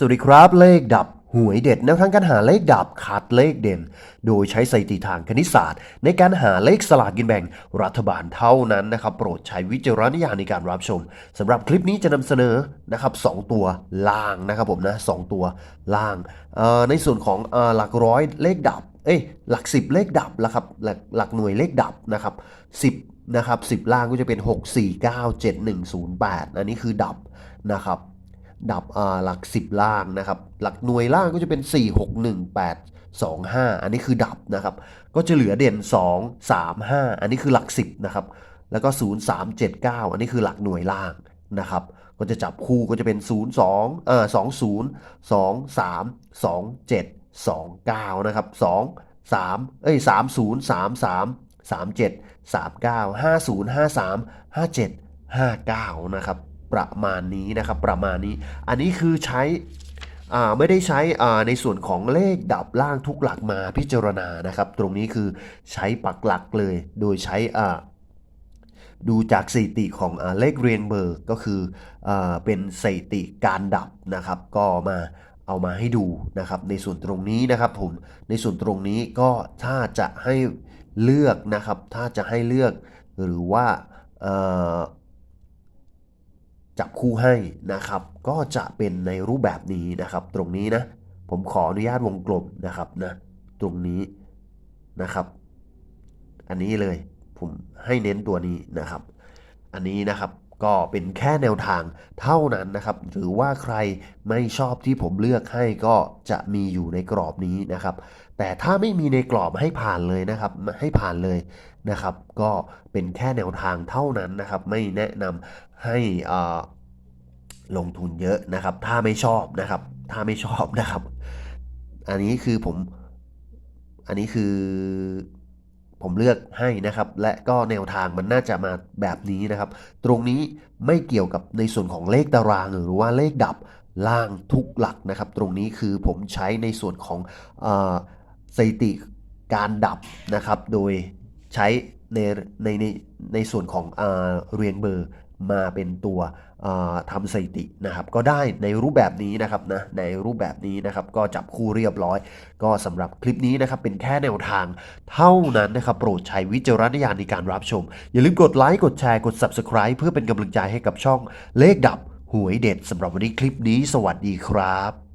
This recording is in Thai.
สวัสดีครับเลขดับหวยเด็ดแนวทางการหาเลขดับคัดเลขเด่น โดยใช้สถิติทางคณิตศาสตร์ ในการหาเลขสลากกินแบ่งรัฐบาลเท่านั้นนะครับ โปรดใช้วิจารณญาณในการรับชมสำหรับคลิปนี้จะนำเสนอนะครับสองตัวล่างนะครับผมนะสองตัวล่าง ในส่วนของอหลักร้อยเลขดับเอ้ยหลักสิบเลขดับแล้วครับหลักหลักหน่วยเลขดับนะครับสิบนะครับสิบล่างก็จะเป็น 6 4 9 7 1 0 8 อันนี้คือดับนะครับ ดับหลัก 10 ล่างนะครับ หลักหน่วยล่างก็จะเป็น 4 6 1 8 2 5 อันนี้คือดับนะครับ ก็จะเหลือเด่น 2 3 5 อันนี้คือหลัก 10นะครับ แล้วก็ 0 3 7 9 อันนี้คือหลักหน่วยล่างนะครับ ก็จะจับคู่ก็จะเป็น 0 2เอ่อ2 0 2 3 2 7 2 9นะครับ2 3เอ้ย3 0 3 3 3 7 3 9 5 0 5 3 5 7 5 9นะครับ ประมาณนี้นะครับ ประมาณนี้ อันนี้คือใช้ไม่ได้ใช้ในส่วนของเลขดับล่างทุกหลักมาพิจารณานะครับ ตรงนี้คือใช้ปักหลักเลย โดยใช้ดูจากสถิติของอเลขเรียงเบอร์ก็คืออเป็นสถิติการดับนะครับ ก็มาเอามาให้ดูนะครับ ในส่วนตรงนี้นะครับผมในส่วนตรงนี้ก็ถ้าจะให้เลือกนะครับ ถ้าจะให้เลือกหรือว่า จับคู่ให้นะครับ ก็จะเป็นในรูปแบบนี้นะครับ ตรงนี้นะ ผมขออนุญาตวงกลมนะครับนะ ตรงนี้นะครับ อันนี้เลยผมให้เน้นตัวนี้นะครับ อันนี้นะครับ ก็เป็นแค่แนวทางเท่านั้นนะครับ หรือว่าใครไม่ชอบที่ผมเลือกให้ก็จะมีอยู่ในกรอบนี้นะครับ แต่ถ้าไม่มีในกรอบให้ผ่านเลยนะครับ ให้ผ่านเลยนะครับ ก็เป็นแค่แนวทางเท่านั้นนะครับ ไม่แนะนำให้ลงทุนเยอะนะครับ ถ้าไม่ชอบนะครับ ถ้าไม่ชอบนะครับ อันนี้คือผม อันนี้คือ ผมเลือกให้นะครับ และก็แนวทางมันน่าจะมาแบบนี้นะครับ ตรงนี้ไม่เกี่ยวกับในส่วนของเลขตาราง หรือว่าเลขดับล่างทุกหลักนะครับ ตรงนี้คือผมใช้ในส่วนของอสถิติการดับนะครับ โดยใช้ ในในในในส่วนของเออเรียงเบอร์มาเป็นตัวทำสถิตินะครับ ก็ได้ในรูปแบบนี้นะครับนะในรูปแบบนี้นะครับ ก็จับคู่เรียบร้อย ก็สำหรับคลิปนี้นะครับเป็นแค่แนวทางเท่านั้นนะครับ โปรดใช้วิจารณญาณในการรับชม อย่าลืมกดไลค์กดแชร์กด Subscribe เพื่อเป็นกำลังใจให้กับช่องเลขดับหวยเด็ดสำหรับวันนี้คลิปนี้ สวัสดีครับ